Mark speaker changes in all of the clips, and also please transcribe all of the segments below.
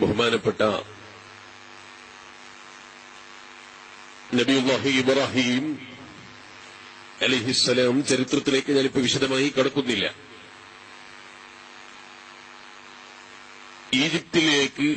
Speaker 1: ബഹുമാനപ്പെട്ട നബിയുല്ലാഹി ഇബ്രാഹിം അലിഹിസ്സലാം ചരിത്രത്തിലേക്ക് ഞാനിപ്പോ വിശദമായി കടക്കുന്നില്ല. ഈജിപ്തിലേക്ക്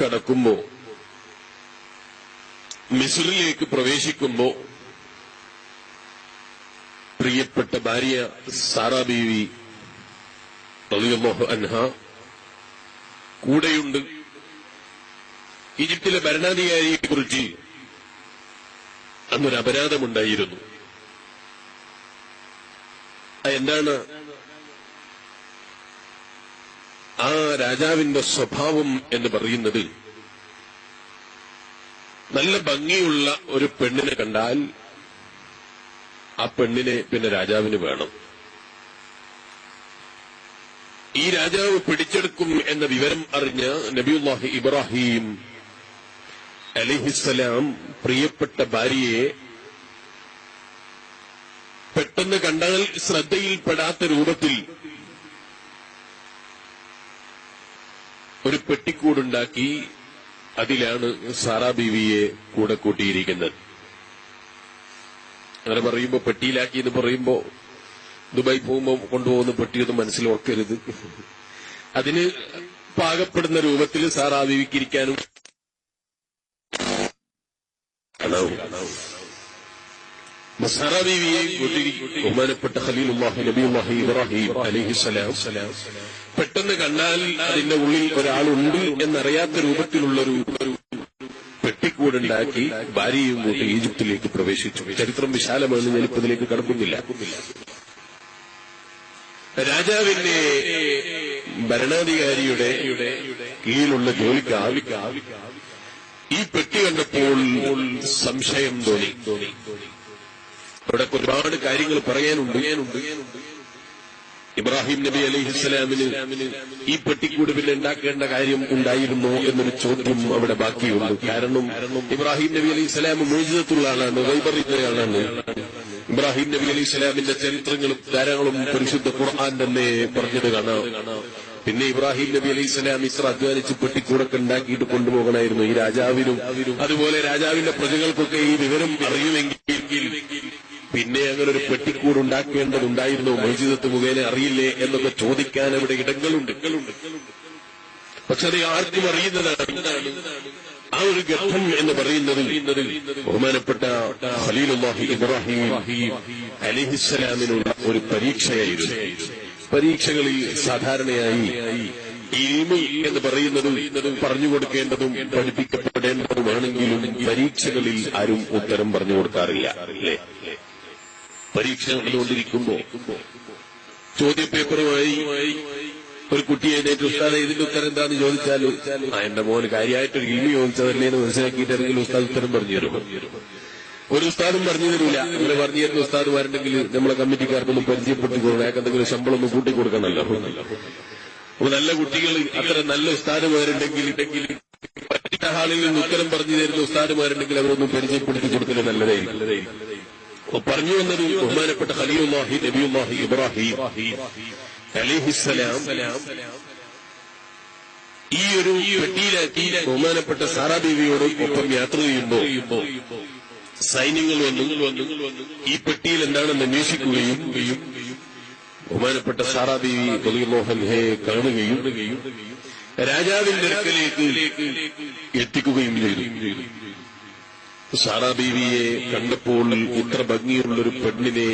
Speaker 1: കടക്കുമ്പോ മിസ്രിലേക്ക് പ്രവേശിക്കുമ്പോ പ്രിയപ്പെട്ട ഭാര്യ സാറാ ബീവി റളിയല്ലാഹു അൻഹ കൂടെയുണ്ട്. ഈജിപ്തിലെ ഭരണാധികാരിയെ കുറിച്ച് അന്നൊരു അപരാധമുണ്ടായിരുന്നു. എന്താണ്? ആ രാജാവിന്റെ സ്വഭാവം എന്ന് പറയുന്നത് നല്ല ഭംഗിയുള്ള ഒരു പെണ്ണിനെ കണ്ടാൽ ആ പെണ്ണിനെ പിന്നെ രാജാവിന് വേണം. ഈ രാജാവ് പിടിച്ചെടുക്കും എന്ന വിവരം അറിഞ്ഞ നബിയുല്ലാഹി ഇബ്രാഹിം അലിഹിസ്സലാം പ്രിയപ്പെട്ട ഭാര്യയെ പെട്ടെന്ന് കണ്ടാൽ ശ്രദ്ധയിൽപ്പെടാത്ത രൂപത്തിൽ ഒരു പെട്ടിക്കൂടുണ്ടാക്കി അതിലാണ് സാറാ ബീവിയെ കൂടെ കൂട്ടിയിരിക്കുന്നത്. അങ്ങനെ പറയുമ്പോ പെട്ടിയിലാക്കി എന്ന് പറയുമ്പോ ദുബായ് പോകുമ്പോൾ കൊണ്ടുപോകുന്ന പെട്ടിയൊന്നും മനസ്സിൽ ഓർക്കരുത്. അതിന് പാകപ്പെടുന്ന രൂപത്തിൽ സാർ ആവിവിക്കിരിക്കാനും ബീവിയെ ബഹുമാനപ്പെട്ട ഖലീലുല്ലാഹി നബിയുല്ലാഹി ഇബ്രാഹിം അലൈഹിസ്സലാം പെട്ടെന്ന് കണ്ടാൽ അതിന്റെ ഉള്ളിൽ ഒരാളുണ്ട് എന്നറിയാത്ത രൂപത്തിലുള്ളൊരു ഒരു പെട്ടിക്കൂടുണ്ടാക്കി ഭാര്യയും കൂട്ടി ഈജിപ്തിലേക്ക് പ്രവേശിച്ചു. ചരിത്രം വിശാലമാണ് ഞാനിപ്പോ ഇതിലേക്ക് കടക്കുന്നില്ല. രാജാവിന്റെ ഭരണാധികാരിയുടെ കീഴിലുള്ള ജോലിക്ക് ഈ പെട്ടി കണ്ടപ്പോൾ സംശയം തോന്നി. ഇവിടെ ഒരുപാട് കാര്യങ്ങൾ പറയാനുണ്ട്. ഇബ്രാഹിം നബി അലൈഹിസ്സലാമിന് ഈ പെട്ടിക്കൂട് പിന്നെ ഉണ്ടാക്കേണ്ട കാര്യം ഉണ്ടായിരുന്നു എന്നൊരു ചോദ്യം അവിടെ ബാക്കിയുണ്ട്. കാരണം ഇബ്രാഹിം നബി അലി ഇസ്ലാം മോചിതത്തുള്ള ആളാണ് വൈപറിക്കുന്ന ആളാണ് ഇബ്രാഹിം നബി അലി ഇസ്ലാമിന്റെ ചരിത്രങ്ങളും ധാരാളം പരിശുദ്ധ ഖുർആൻ തന്നെ പറഞ്ഞത് കാണാം പിന്നെ ഇബ്രാഹിം നബി അലൈഹി സ്വലാം ഇത്ര അധ്വാനിച്ച് പെട്ടിക്കൂടൊക്കെ ഉണ്ടാക്കിയിട്ട് കൊണ്ടുപോകണമായിരുന്നു ഈ രാജാവിനും. അതുപോലെ രാജാവിന്റെ പ്രജകൾക്കൊക്കെ ഈ വിവരം അറിയുമെങ്കിൽ പിന്നെ അങ്ങനെ ഒരു പെട്ടിക്കൂട് ഉണ്ടാക്കേണ്ടതുണ്ടായിരുന്നു. മസ്ജിദത്ത് മുഖേന അറിയില്ലേ എന്നൊക്കെ ചോദിക്കാൻ അവിടെ ഇടങ്ങളുണ്ട്. പക്ഷെ അത് ആർക്കും അറിയുന്നതാണ്. ആ ഒരു ഘട്ടം എന്ന് പറയുന്നതിൽ ബഹുമാനപ്പെട്ട ഖലീലുല്ലാഹി ഇബ്രാഹിം അലിഹിസ്സലാമിനുള്ള ഒരു പരീക്ഷയായിരുന്നു. പരീക്ഷകളിൽ സാധാരണയായി ഇൽമ് എന്ന് പറയുന്നതും പറഞ്ഞു കൊടുക്കേണ്ടതും പഠിപ്പിക്കപ്പെടേണ്ടതുമാണെങ്കിലും പരീക്ഷകളിൽ ആരും ഉത്തരം പറഞ്ഞു കൊടുക്കാറില്ല. അല്ലേ? പരീക്ഷ നടന്നുകൊണ്ടിരിക്കുമ്പോ ചോദ്യപേപ്പറുമായി ഒരു കുട്ടിയെ എഴുന്നേറ്റ് ഉസ്താദ് ഇതിന്റെ ഉത്തരം എന്താന്ന് ചോദിച്ചാൽ ആ എന്റെ മോന് കാര്യമായിട്ടൊരു ഇൽമി ചോദിച്ചതല്ലേ എന്ന് മനസ്സിലാക്കിയിട്ടാണെങ്കിൽ ഉസ്താദ് ഉത്തരം പറഞ്ഞു തരും. ഒരു ഉസ്താദും പറഞ്ഞു തരില്ല അങ്ങനെ പറഞ്ഞു തരുന്ന ഉസ്താദുമാരുണ്ടെങ്കിൽ നമ്മളെ കമ്മിറ്റിക്കാർക്കൊന്ന് പരിചയപ്പെട്ടു കൊടുക്കണം. അയാൾക്ക് എന്തെങ്കിലും ശമ്പളം ഒന്ന് കൂട്ടി കൊടുക്കണമല്ലോ. അപ്പൊ നല്ല കുട്ടികൾ അത്ര നല്ല ഉസ്താദുമാരുണ്ടെങ്കിൽ ഹാളിൽ നിന്ന് ഉത്തരം പറഞ്ഞു തരുന്ന ഉസ്താദുമാരുണ്ടെങ്കിൽ അവരൊന്നും പരിചയപ്പെടുത്തി കൊടുക്കുന്നത് നല്ലതായിരിക്കും. പറഞ്ഞു വന്നത് ബഹുമാനപ്പെട്ട ഖലീലുല്ലാഹി നബിയുല്ലാഹി ഇബ്രാഹിം. അലിഹിസ്സലാം. ഈ ഒരു പെട്ടിയിലാക്കി ബഹുമാനപ്പെട്ട സാറാ ബീവിയോട് ഒപ്പം യാത്ര ചെയ്യുമ്പോൾ സൈന്യങ്ങൾ വന്നു. ഈ പെട്ടിയിൽ എന്താണെന്ന് അന്വേഷിക്കുകയും ബഹുമാനപ്പെട്ട സാറാ ബീവി തൊലിമോഹൻഹെ കാണുകയും രാജാവിന്റെ അടുക്കലേക്ക് എത്തിക്കുകയും ചെയ്തു. സാറാ ബീവിയെ കണ്ടപ്പോൾ ഇത്ര ഭംഗിയുള്ളൊരു പെണ്ണിനെ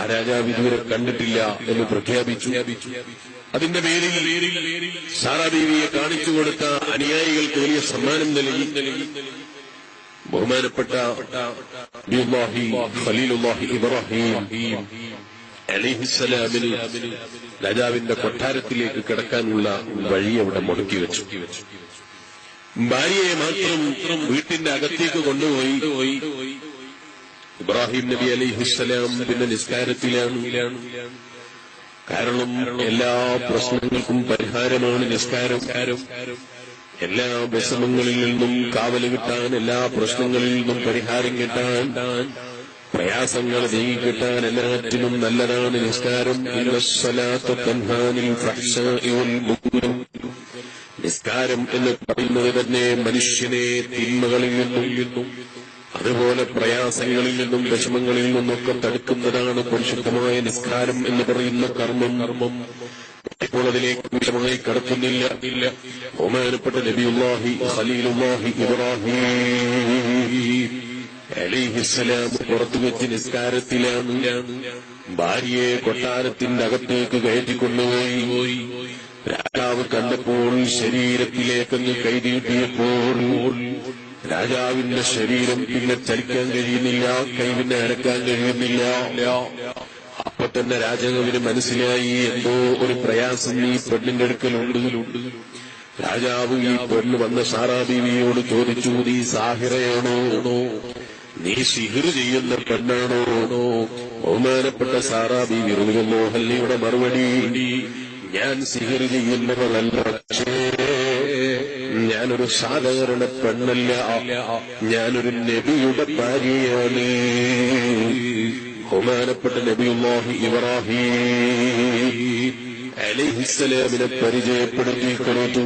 Speaker 1: ആ രാജാവ് ഇതുവരെ കണ്ടിട്ടില്ല എന്ന് പ്രഖ്യാപിച്ചു. അതിന്റെ പേരിൽ സാറാ ബീവിയെ കാണിച്ചു കൊടുത്ത അനുയായികൾക്ക് വലിയ സമ്മാനം നൽകി. ബഹുമാനപ്പെട്ട ഖലീലുല്ലാഹി ഇബ്രാഹിം രാജാവിന്റെ കൊട്ടാരത്തിലേക്ക് കിടക്കാനുള്ള വഴി അവിടെ മുടക്കി വെച്ചു. ഭാര്യയെ മാത്രം വീട്ടിന്റെ അകത്തേക്ക് കൊണ്ടുപോയി. ഇബ്രാഹിം നബി അലിഹുസലാം പിന്നെ നിസ്കാരത്തിലാണ്. കാരണം എല്ലാ പ്രശ്നങ്ങൾക്കും പരിഹാരമാണ് നിസ്കാരം. എല്ലാ വിഷമങ്ങളിൽ നിന്നും കാവൽ കിട്ടാൻ എല്ലാ പ്രശ്നങ്ങളിൽ നിന്നും പരിഹാരം കിട്ടാൻ പ്രയാസങ്ങൾ നീങ്ങിക്കിട്ടാൻ എല്ലാറ്റിനും നല്ലതാണ് നിസ്കാരം. നിസ്കാരം എന്ന് പറയുന്നത് തന്നെ മനുഷ്യനെ തിന്മകളിൽ നിന്നും അതുപോലെ പ്രയാസങ്ങളിൽ നിന്നും വിഷമങ്ങളിൽ നിന്നൊക്കെ തടുക്കുന്നതാണ് പരിശുദ്ധമായ നിസ്കാരം എന്ന് പറയുന്ന കർമ്മം. കർമ്മം ഇപ്പോൾ അതിലേക്ക് വിഷമമായി കടക്കുന്നില്ല. ഇല്ല ബഹുമാനപ്പെട്ട നബിയുല്ലാഹി ഖലീലുല്ലാഹി ഇബ്രാഹിം അലിഹിസ്സലാം പുറത്തു വെച്ച് നിസ്കാരത്തിലാണ്. ഭാര്യയെ കൊട്ടാരത്തിന്റെ അകത്തേക്ക് കയറ്റിക്കൊണ്ടുപോയി. രാജാവ് കണ്ടപ്പോൾ ശരീരത്തിലേക്കങ്ങ് കൈതീട്ടിയപ്പോൾ രാജാവിന്റെ ശരീരം പിന്നെ ചലിക്കാൻ കഴിയുന്നില്ല കൈ പിന്നെ അനക്കാൻ കഴിയുന്നില്ല. അപ്പൊ തന്നെ രാജാവിന് മനസ്സിലായി എന്തോ ഒരു പ്രയാസം ഈ പെണ്ണിന്റെ അടുക്കലുണ്ട്. രാജാവ് ഈ പെണ്ണ് വന്ന സാറാബീവിയോട് ചോദിച്ചു നീ സാഹിറയാണോ? നീ സിഹിർ ചെയ്യുന്ന പെണ്ണാണോ? ബഹുമാനപ്പെട്ട സാറാബീവി മോഹല്ലിയുടെ മറുപടി. ഞാൻ സിഹിർ പക്ഷേ ഞാനൊരു സാധാരണ പെണ്ണല്ല. ഞാനൊരു നബിയുടെ ഭാര്യയാണ്. ബഹുമാനപ്പെട്ട നബിയുല്ലാഹി ഇബ്രാഹിം അലിഹിസ്സലാമിനെ പരിചയപ്പെടുത്തി കൊടുത്തു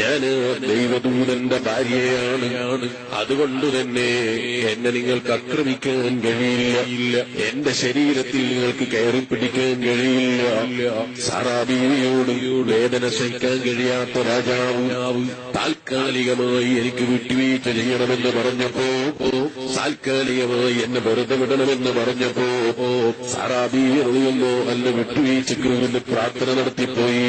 Speaker 1: ഞാൻ ദൈവദൂതന്റെ ഭാര്യയാണ്. അതുകൊണ്ട് തന്നെ എന്നെ നിങ്ങൾക്ക് ആക്രമിക്കാൻ കഴിയില്ല. എന്റെ ശരീരത്തിൽ നിങ്ങൾക്ക് കയറി പിടിക്കാൻ കഴിയില്ല. സാറാബീവിയോട് വേദന സഹിക്കാൻ കഴിയാത്ത രാജാവ് താൽക്കാലികമായി എനിക്ക് വിട്ടുവീഴ്ച ചെയ്യണമെന്ന് പറഞ്ഞപ്പോ താൽക്കാലികമായി എന്നെ വെറുതെ വിടണമെന്ന് പറഞ്ഞപ്പോ അറിയുമ്പോ അല്ല വിട്ടുവീഴ്ചയ്ക്ക് വേണ്ടി പ്രാർത്ഥന നടത്തിപ്പോയി.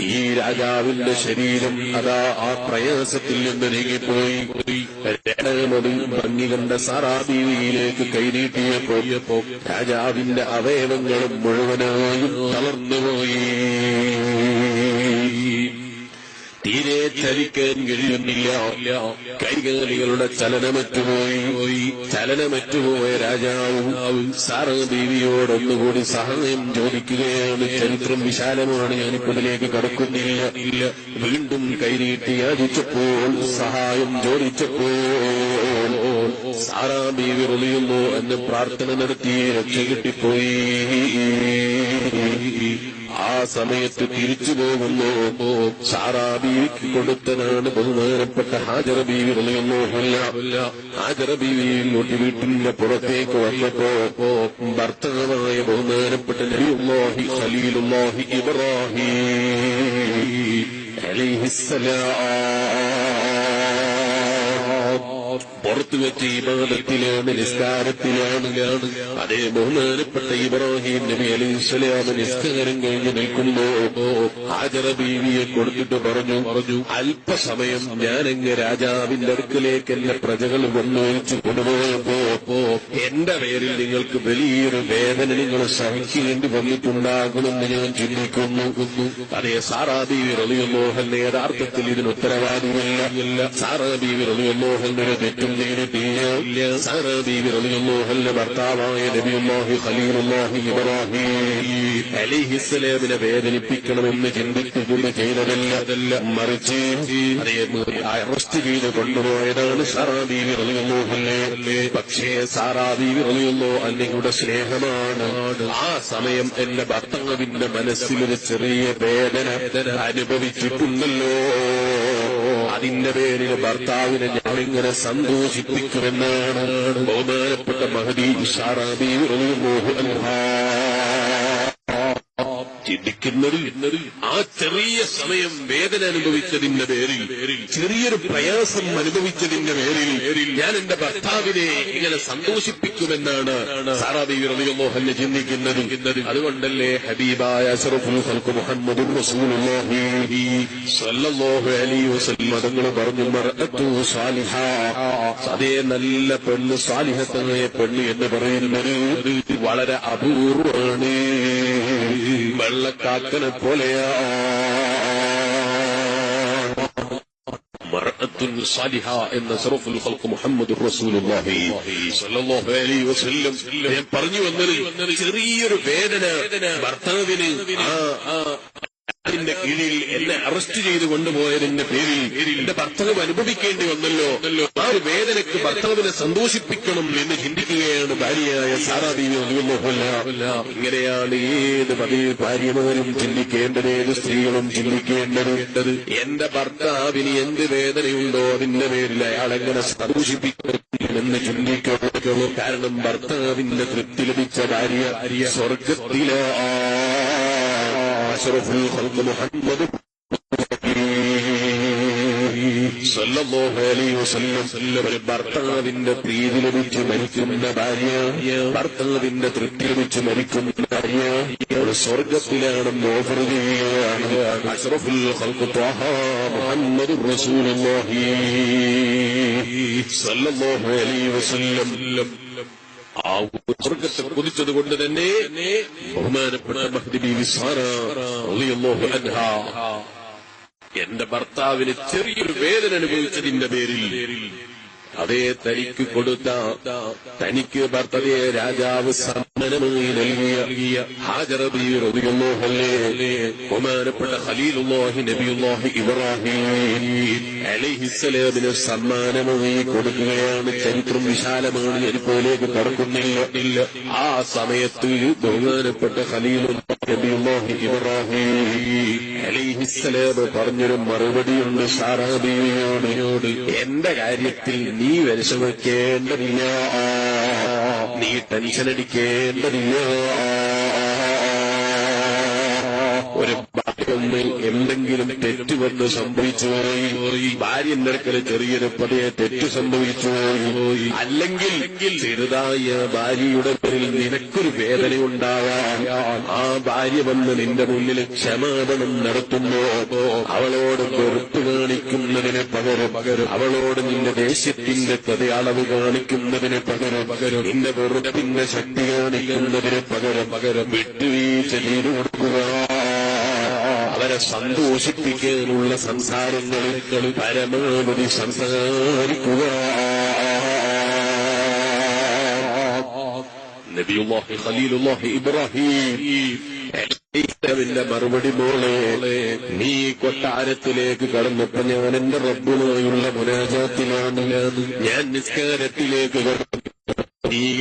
Speaker 1: ഈ രാജാവിന്റെ ശരീരം അതാ ആ പ്രയാസത്തിൽ നിന്ന് നീങ്ങിപ്പോയി. രണ്ടാമത് ഭംഗി കണ്ട സാറാബീവിയിലേക്ക് കൈനീട്ടിയപ്പോയപ്പോ രാജാവിന്റെ അവയവങ്ങളും മുഴുവനായും തളർന്നുപോയി. തീരെ ചലിക്കാൻ കഴിയുന്നില്ല. കൈകാലികളുടെ ചലനമറ്റുപോയി. ചലനമറ്റുപോയ രാജാവും സാരദേവിയോടൊന്നുകൂടി സഹായം ചോദിക്കുകയാണ്. ചരിത്രം വിശാലമാണ്. ഞാനിപ്പോഴിലേക്ക് കടക്കുന്നില്ല. ഇല്ല വീണ്ടും കൈനീട്ടി യാചിച്ചപ്പോൾ സഹായം ചോദിച്ചപ്പോൾ സാറാബീവി റൊളിയുന്നു എന്ന് പ്രാർത്ഥന നടത്തി രക്ഷ കിട്ടിപ്പോയി. ആ സമയത്ത് തിരിച്ചു പോകുന്നു. സാറാബീവിക്ക് കൊടുത്തനാണ് ബഹുമാനപ്പെട്ട ഹാജറ ബീവി റളിയല്ലാഹുല്ല ഹാജറ ബീവിയിലോട്ട് വീട്ടിന്റെ പുറത്തേക്ക് വന്നപ്പോ ഭർത്താവായ ബഹുമാനപ്പെട്ട നബിയുല്ലാഹി ഖലീലുല്ലാഹി ഇബ്രാഹിം അലൈഹിസ്സലാം. പുറത്തു വെച്ച ഇബാദത്തിലാണ് നിസ്കാരത്തിലാണ് അതേ ബഹുമാനപ്പെട്ട ഇബ്രാഹിം നബി അലൈഹി സ്വലാം നിസ്കാരം കഴിഞ്ഞ് നിൽക്കുമ്പോ ഹാജറ ബീവിയെ കൊടുത്തിട്ട് പറഞ്ഞു പറഞ്ഞു അല്പസമയം ഞാനങ്ങ് രാജാവിന്റെ അടുക്കലേക്ക് എന്റെ പ്രജകൾ കൊണ്ടുവച്ചു കൊണ്ടുപോയപ്പോ എന്റെ പേരിൽ നിങ്ങൾക്ക് വലിയൊരു വേദന നിങ്ങൾ സഹിക്കേണ്ടി വന്നിട്ടുണ്ടാകുമെന്ന് ഞാൻ ചിന്തിക്കുന്നു. അതേ സാറാ ബീവി റളിയല്ലാഹുവിന്റെ യഥാർത്ഥത്തിൽ ഇതിന് ഉത്തരവാദിയല്ല. സാറാ ബീവി ഒരു തെറ്റും അലൈഹിസ്സലാമിനെ വേദനിപ്പിക്കണമെന്ന് ചിന്തിക്കുകയും ചെയ്തതല്ല. മറിച്ച് അറസ്റ്റ് ചെയ്ത് കൊണ്ടുപോയതാണ് സാറാദീവി റളിയല്ലാഹുവിനെ പക്ഷേ സാറാദീവി റളിയല്ലോ അല്ലയുടെ സ്നേഹമാണ്. ആ സമയം എന്റെ ഭർത്താവിന്റെ മനസ്സിലൊരു ചെറിയ വേദന അനുഭവിച്ചിട്ടുണ്ടല്ലോ. അതിന്റെ പേരിൽ ഭർത്താവിനെ ഞാൻ ഇങ്ങനെ ഞാനിങ്ങനെ സന്തോഷിപ്പിക്കുമെന്നാണ് ബഹുമാനപ്പെട്ട മഹദി സാറാബി ചിന്തിക്കുന്നത് ആ ചെറിയ സമയം വേദന അനുഭവിച്ചതിന്റെ പേരിൽ ചെറിയൊരു പ്രയാസം അനുഭവിച്ചതിന്റെ പേരിൽ ഞാൻ എന്റെ ഭർത്താവിനെ ഇങ്ങനെ സന്തോഷിപ്പിക്കുമെന്നാണ് സാറാബി റളിയല്ലാഹു ചിന്തിക്കുന്നത്. അതുകൊണ്ടല്ലേ ഹബീബായ മുഹമ്മദ് റസൂലുള്ളാഹി സ്വല്ലല്ലാഹു അലൈഹി വസല്ലം തങ്ങൾ പറഞ്ഞു അതേ നല്ല പെണ്ണ് സാലിഹത്തായ പെണ്ണ് എന്ന് പറയുന്നത് വളരെ അപൂർവമാണ്. വെള്ളക്കാക്കനെ പോലെയാ സാലിഹ എന്ന സറഫുൽ മുഹമ്മദ് പറഞ്ഞു വന്നത് ചെറിയൊരു വേദന ഭർത്താവിന് അതിന്റെ കീഴിൽ എന്നെ അറസ്റ്റ് ചെയ്ത് കൊണ്ടുപോയതിന്റെ പേരിൽ എന്റെ ഭർത്താവ് അനുഭവിക്കേണ്ടി വന്നല്ലോ. ഒരു വേദനയ്ക്ക് ഭർത്താവിനെ സന്തോഷിപ്പിക്കണം എന്ന് ചിന്തിക്കുകയാണ് ഭാര്യയായ സാറാദീവി ഇങ്ങനെയാണ് ഏത് പതിവ് ഭാര്യമാരും ചിന്തിക്കേണ്ടത് ഏത് സ്ത്രീകളും ചിന്തിക്കേണ്ടത്? എന്റെ ഭർത്താവിന് എന്ത് വേദനയുണ്ടോ അതിന്റെ പേരിൽ അയാൾ എങ്ങനെ സന്തോഷിപ്പിക്കണമെന്ന് ചിന്തിക്കുള്ളൂ കാരണം ഭർത്താവിന്റെ തൃപ്തി ലഭിച്ച ഭാര്യ സ്വർഗത്തിലെ. അഷറഫുൽ മുഹമ്മദ് ഒരു ഭർത്താവിന്റെ പ്രീതി ലഭിച്ച് മരിക്കുന്ന ഭാര്യ ഭർത്താവിന്റെ തൃപ്തി ലഭിച്ച് മരിക്കുന്ന ഭാര്യ ഒരു സ്വർഗത്തിലാണെന്ന് ഓഫർ ചെയ്യുകയാണ്. അഷ്റഫുൽ വസല്ലം. ആ സ്വർഗത്തെ കുതിച്ചത് കൊണ്ട് തന്നെ ബഹുമാനപ്പെട്ട മഹ്ദി ബീവി സാറ റളിയല്ലാഹു അൻഹാ എന്റെ ഭർത്താവിന് ചെറിയൊരു വേദന അനുഭവിച്ചതിന്റെ പേരിൽ അതേ തനിക്ക് കൊടുത്ത തനിക്ക് ഭർത്തതയെ രാജാവ് സമ്മാനമായി നൽകിയ ഹാജറബിയുള്ളോഹല്ലേ ബഹുമാനപ്പെട്ട ഖലീലുല്ലാഹി നബിയുല്ലാഹി ഇബ്രാഹിം അലൈഹിസ്സലാമിന് സമ്മാനമായി കൊടുക്കുകയാണ്. ചരിത്രം വിശാലമാണ് ഞാനിപ്പോലേക്ക് കടക്കുന്നില്ല. ആ സമയത്ത് ബഹുമാനപ്പെട്ട ഖലീലുല്ലാഹി നബിയുല്ലാഹി ഇബ്രാഹിം അലൈഹിസ്സലാം പറഞ്ഞൊരു മറുപടിയുണ്ട് സാറാബിയോട് എന്റെ കാര്യത്തിൽ നീ വിഷമിക്കേണ്ടതില്ല നീ ടെൻഷൻ അടിക്കേണ്ടതില്ല. ഒരു തെറ്റ് സംഭവിച്ചു? പോയി ഭാര്യന്റെ ചെറിയൊരു പതിയെ തെറ്റ് സംഭവിച്ചു. പോയി അല്ലെങ്കിൽ ചെറുതായ ഭാര്യയുടെ പേരിൽ നിനക്കൊരു വേദന ഉണ്ടാവാം ആ ഭാര്യ വന്ന് നിന്റെ മുന്നിൽ ക്ഷമാപണം നടത്തുമ്പോ അവളോട് വെറുപ്പ് കാണിക്കുന്നതിന് പകരം പകര അവളോട് നിന്റെ ദേഷ്യത്തിന്റെ കഥയളവ് കാണിക്കുന്നതിന് പകരം പകര നിന്റെ വെറുപ്പിന്റെ ശക്തി കാണിക്കുന്നതിന് പകരം പകര വിട്ടുവീഴ്ച ചെയ്തു കൊടുക്കുക. അവരെ സന്തോഷിപ്പിക്കാനുള്ള സംസാരങ്ങൾ പരമാവധി സംസാരിക്കുക. നബിയുല്ലാഹി ഖലീലുല്ലാഹി ഇബ്രാഹിം. ന്റെ മറുപടി മോളെ നീ കൊട്ടാരത്തിലേക്ക് കടന്നപ്പോ ഞാൻ എന്റെ റബ്ബുമായുള്ള മുനാജാത്തിലാണ് ഞാൻ നിസ്കാരത്തിലേക്ക് കടന്നു.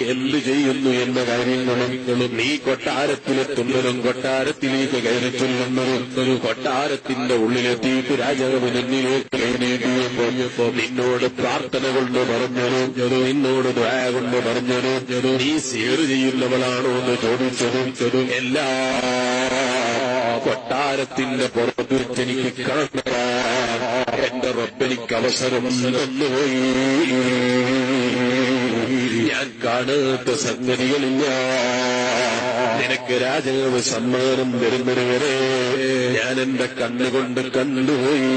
Speaker 1: എന്ത് ചെയ്യുന്നു എന്ന കാര്യങ്ങളും നീ കൊട്ടാരത്തിലെത്തുന്നതും കൊട്ടാരത്തിലേക്ക് കയറി ചെല്ലുന്നതും കൊട്ടാരത്തിന്റെ ഉള്ളിലെത്തിയിട്ട് രാജാവ് നിന്നിലേക്ക് നിന്നോട് പ്രാർത്ഥന കൊണ്ട് പറഞ്ഞത് നിന്നോട് ദ്വായ കൊണ്ട് പറഞ്ഞത് നീ സേർ ചെയ്യുന്നവളാണോ എന്ന് ചോദിച്ചത് എല്ലാ കൊട്ടാരത്തിന്റെ പുറത്ത് എനിക്ക് കാണാൻ എന്റെ റബ്ബെനിക്ക് അവസരം തന്നുപോയി ഞാൻ കാണാത്ത സംഗതികളില്ല. നിനക്ക് രാജാവ് സമ്മാനം തരുന്നത് വരെ ഞാൻ എന്റെ കണ്ണുകൊണ്ട് കണ്ടുപോയി.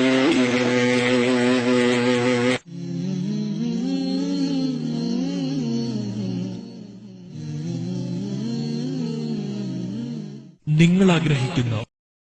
Speaker 2: നിങ്ങൾ ആഗ്രഹിക്കുന്ന